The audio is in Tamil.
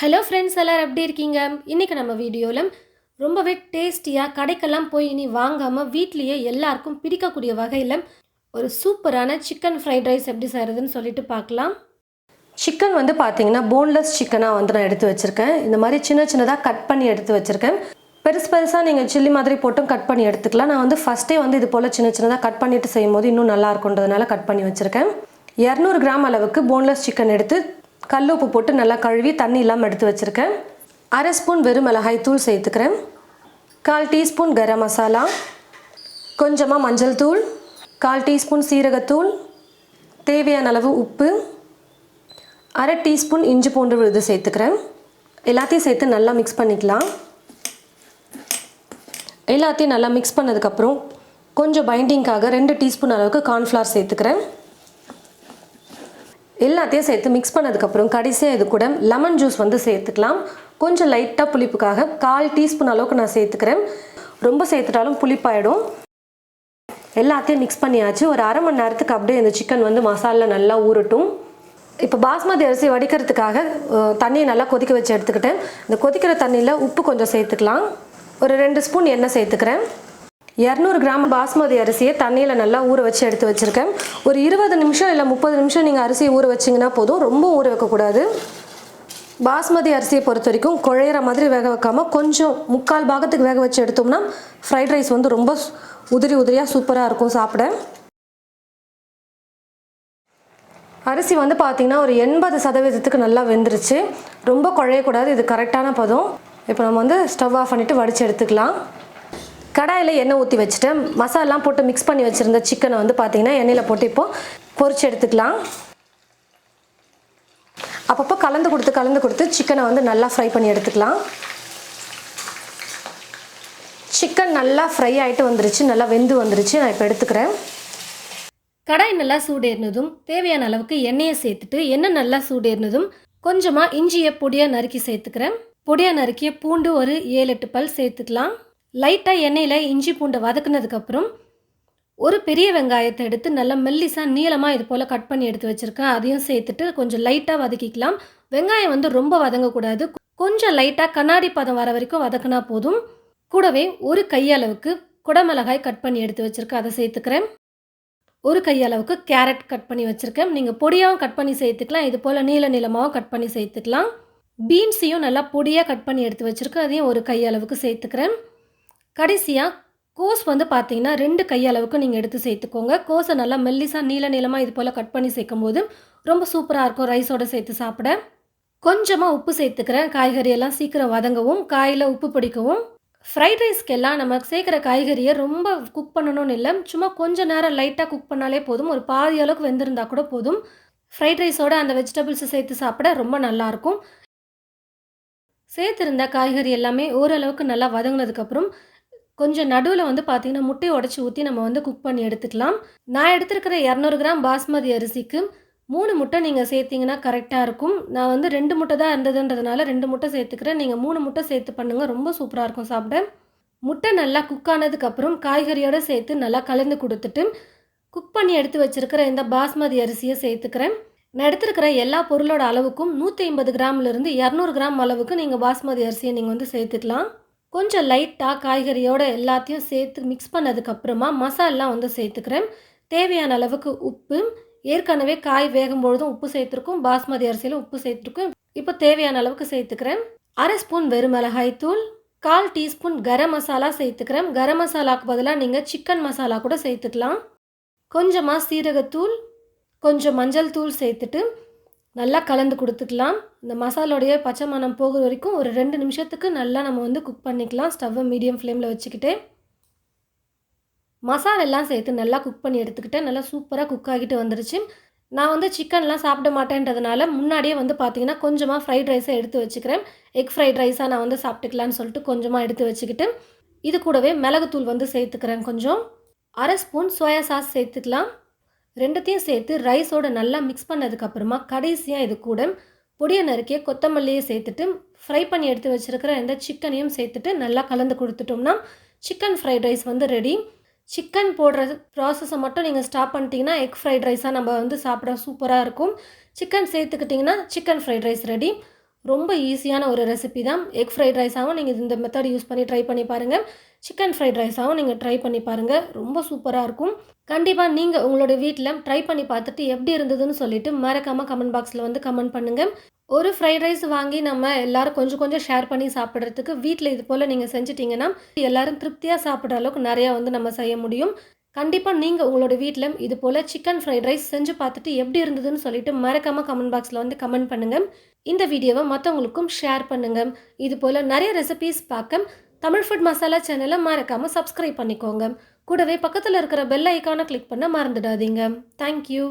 ஹலோ ஃப்ரெண்ட்ஸ் எல்லோரும் எப்படி இருக்கீங்க? இன்றைக்கி நம்ம வீடியோவில் ரொம்பவே டேஸ்டியாக கடைக்கெல்லாம் போய் இனி வாங்காமல் வீட்லேயே எல்லாருக்கும் பிடிக்கக்கூடிய வகையில் ஒரு சூப்பரான சிக்கன் ஃப்ரைட் ரைஸ் எப்படி செய்கிறதுன்னு சொல்லிட்டு பார்க்கலாம். சிக்கன் வந்து பார்த்தீங்கன்னா போன்லெஸ் சிக்கனாக வந்து நான் எடுத்து வச்சுருக்கேன். இந்த மாதிரி சின்ன சின்னதாக கட் பண்ணி எடுத்து வச்சுருக்கேன். பெருசு பெருசாக நீங்கள் சில்லி மாதிரி போட்டும் கட் பண்ணி எடுத்துக்கலாம். நான் வந்து ஃபஸ்ட்டே வந்து இது போல் சின்ன சின்னதாக கட் பண்ணிட்டு செய்யும் போது இன்னும் நல்லா இருக்குன்றதுனால கட் பண்ணி வச்சுருக்கேன். இரநூறு கிராம் அளவுக்கு போன்லெஸ் சிக்கன் எடுத்து கல் உப்பு போட்டு நல்லா கழுவி தண்ணி இல்லாமல் எடுத்து வச்சுருக்கேன். அரை ஸ்பூன் வெறும் மிளகாய் தூள் சேர்த்துக்கிறேன். கால் டீஸ்பூன் கரம் மசாலா. கொஞ்சமாக மஞ்சள் தூள். கால் டீஸ்பூன் சீரகத்தூள். தேவையான அளவு உப்பு. அரை டீஸ்பூன் இஞ்சி பூண்டு விழுது சேர்த்துக்கிறேன். எல்லாத்தையும் சேர்த்து நல்லா மிக்ஸ் பண்ணிக்கலாம். எல்லாத்தையும் நல்லா மிக்ஸ் பண்ணதுக்கப்புறம் கொஞ்சம் பைண்டிங்காக ரெண்டு டீஸ்பூன் அளவுக்கு கார்ன்ஃப்ளவர் சேர்த்துக்கிறேன். எல்லாத்தையும் சேர்த்து மிக்ஸ் பண்ணதுக்கப்புறம் கடைசியாக இது கூட லெமன் ஜூஸ் வந்து சேர்த்துக்கலாம். கொஞ்சம் லைட்டாக புளிப்புக்காக கால் டீஸ்பூன் அளவுக்கு நான் சேர்த்துக்கிறேன். ரொம்ப சேர்த்துட்டாலும் புளிப்பாயிடும். எல்லாத்தையும் மிக்ஸ் பண்ணியாச்சு. ஒரு அரை மணி நேரத்துக்கு அப்படியே இந்த சிக்கன் வந்து மசாலில் நல்லா ஊறட்டும். இப்போ பாஸ்மதி அரிசி வடிக்கிறதுக்காக தண்ணியை நல்லா கொதிக்க வச்சு எடுத்துக்கிட்டேன். இந்த கொதிக்கிற தண்ணியில் உப்பு கொஞ்சம் சேர்த்துக்கலாம். ஒரு ரெண்டு ஸ்பூன் எண்ணெய் சேர்த்துக்கிறேன். இரநூறு கிராம் பாஸ்மதி அரிசியை தண்ணியில் நல்லா ஊற வச்சு எடுத்து வச்சுருக்கேன். ஒரு இருபது நிமிஷம் இல்லை முப்பது நிமிஷம் நீங்கள் அரிசியை ஊற வச்சிங்கன்னா போதும். ரொம்ப ஊற வைக்கக்கூடாது பாஸ்மதி அரிசியை பொறுத்த வரைக்கும் குழையிற மாதிரி வேக வைக்காமல் கொஞ்சம் முக்கால் பாகத்துக்கு வேக வச்சு எடுத்தோம்னா ஃப்ரைட் ரைஸ் வந்து ரொம்ப உதிரி உதிரியாக சூப்பராக இருக்கும் சாப்பிட. அரிசி வந்து பார்த்திங்கன்னா ஒரு எண்பது சதவீதத்துக்கு நல்லா வெந்துருச்சு. ரொம்ப குழையக்கூடாது. இது கரெக்டான பதம். இப்போ நம்ம வந்து ஸ்டவ் ஆஃப் பண்ணிவிட்டு வடித்து எடுத்துக்கலாம். கடாயில் எண்ணெய் ஊற்றி வச்சுட்டேன். மசாலாம் போட்டு மிக்ஸ் பண்ணி வச்சுருந்த சிக்கனை வந்து பார்த்திங்கன்னா எண்ணெயில் போட்டு இப்போது பொறிச்சு எடுத்துக்கலாம். அப்பப்போ கலந்து கொடுத்து கலந்து கொடுத்து சிக்கனை வந்து நல்லா ஃப்ரை பண்ணி எடுத்துக்கலாம். சிக்கன் நல்லா ஃப்ரை ஆகிட்டு வந்துருச்சு. நல்லா வெந்து வந்துருச்சு. நான் இப்போ எடுத்துக்கிறேன். கடாய் நல்லா சூடேறினதும் தேவையான அளவுக்கு எண்ணெயை சேர்த்துட்டு எண்ணெய் நல்லா சூடேறினதும் கொஞ்சமாக இஞ்சியை பொடியாக நறுக்கி சேர்த்துக்கிறேன். பொடியாக நறுக்கிய பூண்டு ஒரு ஏழு எட்டு பல் சேர்த்துக்கலாம். லைட்டாக எண்ணெயில் இஞ்சி பூண்டு வதக்குனதுக்கப்புறம் ஒரு பெரிய வெங்காயத்தை எடுத்து நல்லா மெல்லிசாக நீளமாக இது போல் கட் பண்ணி எடுத்து வச்சுருக்கேன். அதையும் சேர்த்துட்டு கொஞ்சம் லைட்டாக வதக்கிக்கலாம். வெங்காயம் வந்து ரொம்ப வதங்கக்கூடாது. கொஞ்சம் லைட்டாக கண்ணாடி பதம் வர வரைக்கும் வதக்குனா போதும். கூடவே ஒரு கையளவுக்கு குடமிளகாய் கட் பண்ணி எடுத்து வச்சுருக்கேன். அதை சேர்த்துக்கிறேன். ஒரு கையளவுக்கு கேரட் கட் பண்ணி வச்சுருக்கேன். நீங்கள் பொடியாகவும் கட் பண்ணி சேர்த்துக்கலாம். இது போல் நீல நீளமாகவும் கட் பண்ணி சேர்த்துக்கலாம். பீன்ஸையும் நல்லா பொடியாக கட் பண்ணி எடுத்து வச்சுருக்கேன். அதையும் ஒரு கையளவுக்கு சேர்த்துக்கிறேன். கடைசியாக கோஸ் வந்து பார்த்தீங்கன்னா ரெண்டு கையளவுக்கு நீங்கள் எடுத்து சேர்த்துக்கோங்க. கோஸை நல்லா மெல்லிசாக நீல நீளமாக இது போல் கட் பண்ணி சேர்க்கும் போது ரொம்ப சூப்பராக இருக்கும் ரைஸோட சேர்த்து சாப்பிட. கொஞ்சமாக உப்பு சேர்த்துக்கிறேன். காய்கறி எல்லாம் சீக்கிரம் வதங்கவும் காயில் உப்பு பிடிக்கவும். ஃப்ரைட் ரைஸ்க்கெல்லாம் நம்ம சேர்க்குற காய்கறியை ரொம்ப குக் பண்ணணும்னு இல்லை. சும்மா கொஞ்சம் நேரம் லைட்டாக குக் பண்ணாலே போதும். ஒரு பாதி அளவுக்கு வெந்திருந்தா கூட போதும். ஃப்ரைட் ரைஸோட அந்த வெஜிடபிள்ஸை சேர்த்து சாப்பிட ரொம்ப நல்லாயிருக்கும் சேர்த்துருந்த காய்கறி எல்லாமே ஓரளவுக்கு நல்லா வதங்கினதுக்கப்புறம் கொஞ்சம் நடுவில் வந்து பார்த்தீங்கன்னா முட்டையை உடச்சி ஊற்றி நம்ம வந்து குக் பண்ணி எடுத்துக்கலாம். நான் எடுத்திருக்கிற இரநூறு கிராம் பாஸ்மதி அரிசிக்கு மூணு முட்டை நீங்கள் சேர்த்தீங்கன்னா கரெக்டாக இருக்கும். நான் வந்து ரெண்டு முட்டை தான் இருந்ததுன்றதுனால ரெண்டு முட்டை சேர்த்துக்கிறேன். நீங்கள் மூணு முட்டை சேர்த்து பண்ணுங்கள் ரொம்ப சூப்பராக இருக்கும் சாப்பிட. முட்டை நல்லா குக் ஆனதுக்கப்புறம் காய்கறியோடு சேர்த்து நல்லா கலந்து கொடுத்துட்டு குக் பண்ணி எடுத்து வச்சிருக்கிற இந்த பாஸ்மதி அரிசியை சேர்த்துக்கிறேன். நான் எடுத்துருக்கிற எல்லா பொருளோட அளவுக்கும் நூற்றி ஐம்பது கிராம்லேருந்து இரநூறு கிராம் அளவுக்கு நீங்கள் பாஸ்மதி அரிசியை நீங்கள் வந்து சேர்த்துக்கலாம். கொஞ்சம் லைட்டாக காய்கறியோட எல்லாத்தையும் சேர்த்து மிக்ஸ் பண்ணதுக்கப்புறமா மசாலாம் வந்து சேர்த்துக்கிறேன். தேவையான அளவுக்கு உப்பு. ஏற்கனவே காய் வேகும் பொழுதும் உப்பு சேர்த்துருக்கும். பாஸ்மதி அரிசியிலும் உப்பு சேர்த்துருக்கும். இப்போ தேவையான அளவுக்கு சேர்த்துக்கிறேன். அரை ஸ்பூன் வெறும் மிளகாய் தூள். கால் டீஸ்பூன் கரம் மசாலா சேர்த்துக்கிறேன். கரம் மசாலாக்கு பதிலாக நீங்கள் சிக்கன் மசாலா கூட சேர்த்துக்கலாம். கொஞ்சமாக சீரகத்தூள். கொஞ்சம் மஞ்சள் தூள் சேர்த்துட்டு நல்லா கலந்து கொடுத்துக்கலாம். இந்த மசாலோடைய பச்சை மனம் போகிற வரைக்கும் ஒரு ரெண்டு நிமிஷத்துக்கு நல்லா நம்ம வந்து குக் பண்ணிக்கலாம். ஸ்டவ்வை மீடியம் ஃப்ளேமில் வச்சுக்கிட்டு. மசாலா எல்லாம் சேர்த்து நல்லா குக் பண்ணி எடுத்துக்கிட்டேன். நல்லா சூப்பராக குக் ஆகிட்டு வந்துருச்சு. நான் வந்து சிக்கன்லாம் சாப்பிட மாட்டேன்றதுனால முன்னாடியே வந்து பார்த்தீங்கன்னா கொஞ்சமாக ஃப்ரைட் ரைஸை எடுத்து வச்சுக்கிறேன். எக் ஃப்ரைட் ரைஸாக நான் வந்து சாப்பிட்டுக்கலான்னு சொல்லிட்டு கொஞ்சமாக எடுத்து வச்சுக்கிட்டு. இது கூடவே மிளகுத்தூள் வந்து சேர்த்துக்கிறேன் கொஞ்சம். அரை ஸ்பூன் சோயா சாஸ் சேர்த்துக்கலாம். ரெண்டுத்தையும் சேர்த்து ரைஸோட நல்லா மிக்ஸ் பண்ணதுக்கப்புறமா கடைசியாக இது கூட பொடியை நறுக்கிய கொத்தமல்லியை சேர்த்துட்டு ஃப்ரை பண்ணி எடுத்து வச்சுருக்கிற இந்த சிக்கனையும் சேர்த்துட்டு நல்லா கலந்து கொடுத்துட்டோம்னா சிக்கன் ஃப்ரைட் ரைஸ் வந்து ரெடி சிக்கன் போடுற ப்ராசஸை மட்டும் நீங்கள் ஸ்டாப் பண்ணிட்டீங்கன்னா எக் ஃப்ரைட் ரைஸாக நம்ம வந்து சாப்பிட சூப்பராக இருக்கும். சிக்கன் சேர்த்துக்கிட்டிங்கன்னா சிக்கன் ஃப்ரைட் ரைஸ் ரெடி ரொம்ப ஈஸியான ஒரு ரெசிபி தான். எக் ஃப்ரைட் ரைஸாகவும் நீங்கள் இந்த மெத்தட் யூஸ் பண்ணி ட்ரை பண்ணி பாருங்கள் சிக்கன் ஃப்ரைட் ரைஸாகவும் நீங்கள் ட்ரை பண்ணி பாருங்கள் ரொம்ப சூப்பராக இருக்கும். கண்டிப்பாக நீங்கள் உங்களோட வீட்டில் ட்ரை பண்ணி பார்த்துட்டு எப்படி இருந்ததுன்னு சொல்லிட்டு மறக்காமல் கமெண்ட் பாக்ஸில் வந்து கமெண்ட் பண்ணுங்கள் ஒரு ஃப்ரைட் ரைஸ் வாங்கி நம்ம எல்லாரும் கொஞ்சம் கொஞ்சம் ஷேர் பண்ணி சாப்பிட்றதுக்கு வீட்டில் இது போல் நீங்கள் செஞ்சிட்டிங்கன்னா எல்லாரும் திருப்தியாக சாப்பிட்ற அளவுக்கு நிறையா வந்து நம்ம செய்ய முடியும். கண்டிப்பாக நீங்கள் உங்களோட வீட்டில் இது போல் சிக்கன் ஃப்ரைட் ரைஸ் செஞ்சு பார்த்துட்டு எப்படி இருந்ததுன்னு சொல்லிட்டு மறக்காமல் கமெண்ட் பாக்ஸில் வந்து கமெண்ட் பண்ணுங்கள் இந்த வீடியோவை மற்றவங்களுக்கும் ஷேர் பண்ணுங்கள் இது போல் நிறைய ரெசிபீஸ் பார்க்க தமிழ் ஃபுட் மசாலா சேனலை மறக்காமல் சப்ஸ்கிரைப் பண்ணிக்கோங்க. கூடவே பக்கத்தில் இருக்கிற பெல் ஐக்கானை கிளிக் பண்ண மறந்துடாதீங்க. தேங்க்யூ